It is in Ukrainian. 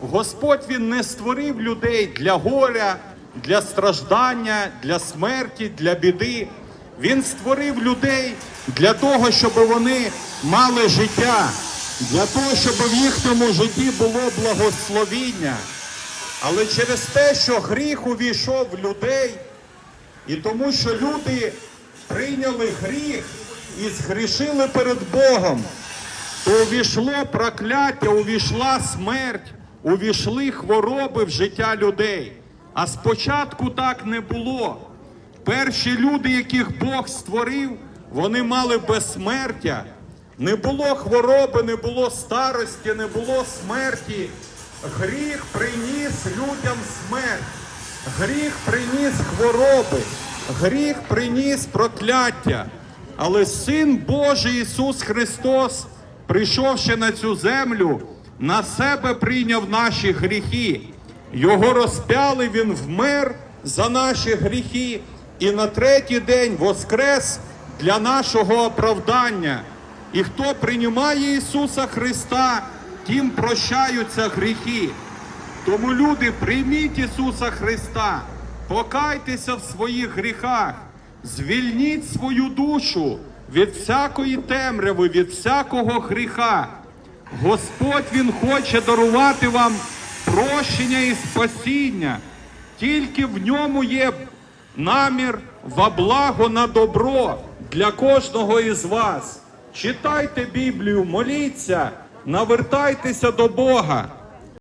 Господь Він не створив людей для горя, для страждання, для смерті, для біди. Він створив людей для того, щоб вони мали життя, для того, щоб в їхньому житті було благословіння. Але через те, що гріх увійшов в людей, і тому, що люди прийняли гріх і згрішили перед Богом, то увійшло прокляття, увійшла смерть, увійшли хвороби в життя людей. А спочатку так не було. Перші люди, яких Бог створив, вони мали безсмертя. Не було хвороби, не було старості, не було смерті. Гріх приніс людям смерть. Гріх приніс хвороби, гріх приніс прокляття. Але Син Божий Ісус Христос, прийшовши на цю землю, на себе прийняв наші гріхи. Його розпяли, Він вмер за наші гріхи, і на третій день воскрес для нашого оправдання. І хто приймає Ісуса Христа, тим прощаються гріхи. Тому люди, прийміть Ісуса Христа, покайтеся в своїх гріхах, звільніть свою душу від всякої темряви, від всякого гріха. Господь Він хоче дарувати вам прощення і спасіння. Тільки в ньому є намір во благо на добро для кожного із вас. Читайте Біблію, моліться, навертайтеся до Бога.